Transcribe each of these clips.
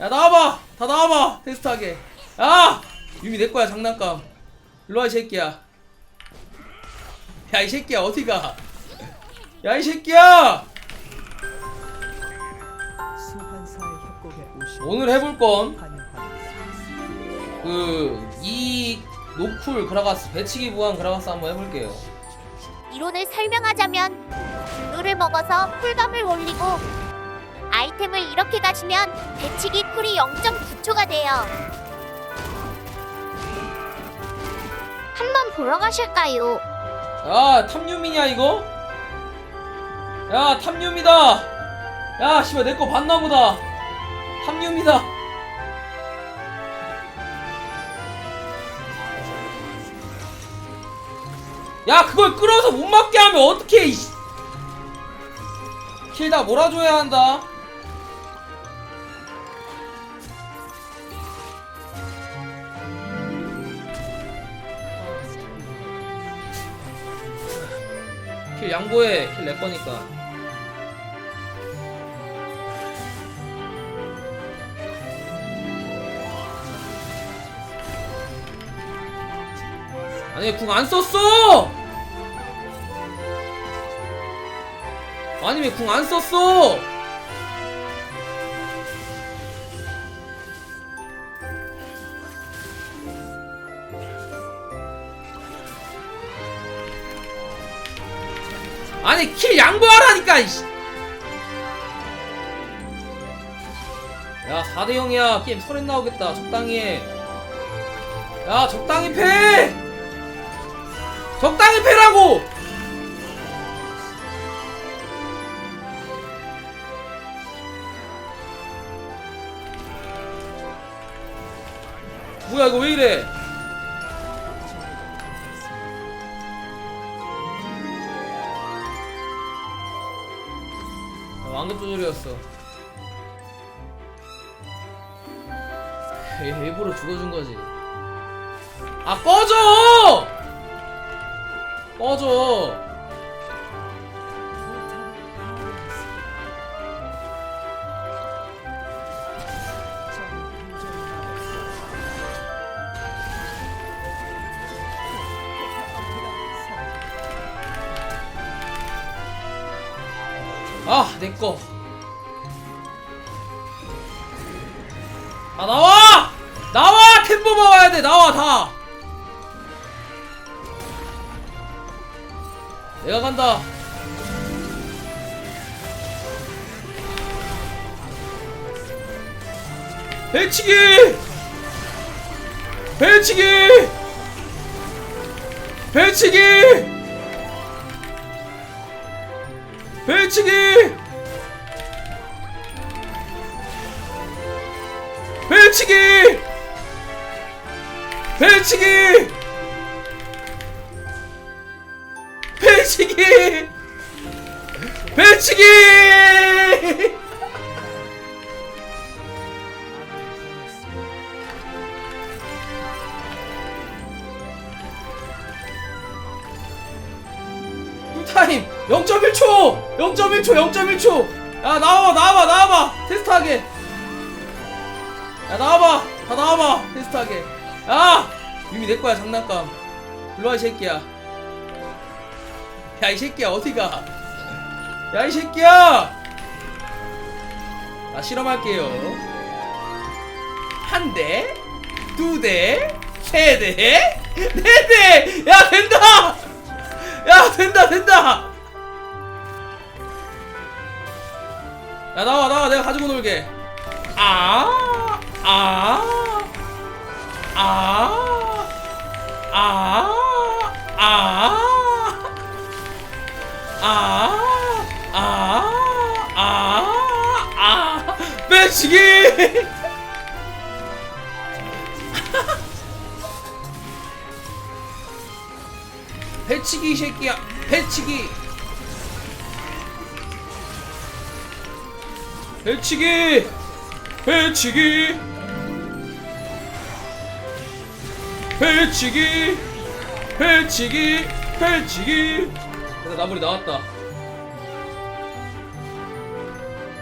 야 나와봐! 다 나와봐! 테스트하게. 야! 유미 내 거야 장난감. 일로와 이 새끼야. 야 이 새끼야 어디가? 야 이 새끼야! 오늘 해볼 건 환영합니다. 그이 노쿨 그라가스 배치기 부한 그라가스 한번 해볼게요. 이론을 설명하자면 블루를 먹어서 쿨감을 올리고 아이템을 이렇게 가시면 배치기 쿨이 0.9초가 돼요. 한번 보러 가실까요? 야 탐유미냐 이거? 야 탐유미다 야 씨발 내 거 봤나 보다 탐유미다 야 그걸 끌어서 못 맞게 하면 어떡해 킬다 몰아줘야 한다 킬 양보해. 킬 내 거니까. 아니 궁 안 썼어! 아니 왜 궁 안 썼어 아니 킬 양보하라니까. 야 4대 0이야. 게임 설엔 나오겠다. 적당히 해야 적당히 패! 적당히 패라고! 뭐야 이거 왜 이래 아, 완급 조절이었어. 얘 일부러 죽어준 거지. 아 꺼져! 꺼져. 아, 내 거. 아, 나와! 나와! 템포 먹어야 돼, 나와, 다! 내가 간다. 배치기! 배치기! 배치기! 배치기! 배치기! 배치기! 배치기! 배치기! 쿨타임 0.1초! 0.1초! 0.1초! 야 나와봐 나와봐 나와봐 테스트하게 야 나와봐 다 나와봐 테스트하게 야 유미 내 거야 장난감 일로와 이 새끼야 야 이 새끼야 어디가 야 이 새끼야 나 실험할게요 한 대, 두 대, 세 대, 네 대! 야 된다! 야 된다 된다 야 나와 나와 내가 가지고 놀게 아, 아, 아, 아, 아, 아, 아, 아, 아, 아, 배치기! 새끼야 배치기 배치기! 배치기! 배치기! 배치기! 배치기! 그래 나물이 나왔다.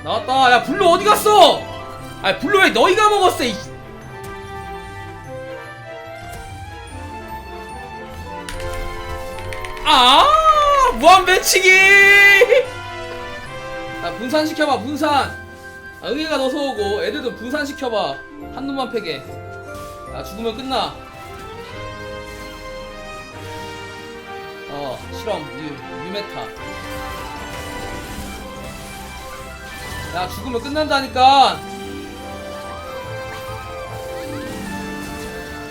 나왔다. 야 블루 어디 갔어? 아 블루웨이 너희가 먹었어 이 아 무한 배치기! 아 분산 시켜봐 분산 아, 응애가 넣어서 오고 애들 도 분산 시켜봐. 한 놈만 패게. 아 죽으면 끝나. 어 실험. 뉴 뉴메타. 야 죽으면 끝난다니까.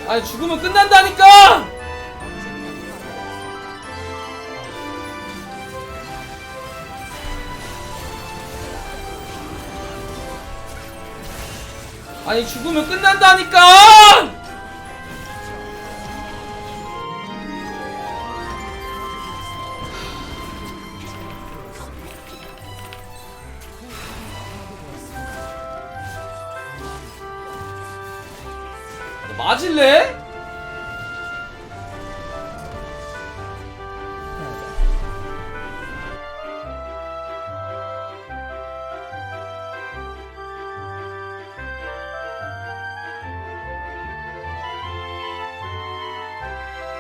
아니 죽으면 끝난다니까 아니 죽으면 끝난다니까 너 맞을래?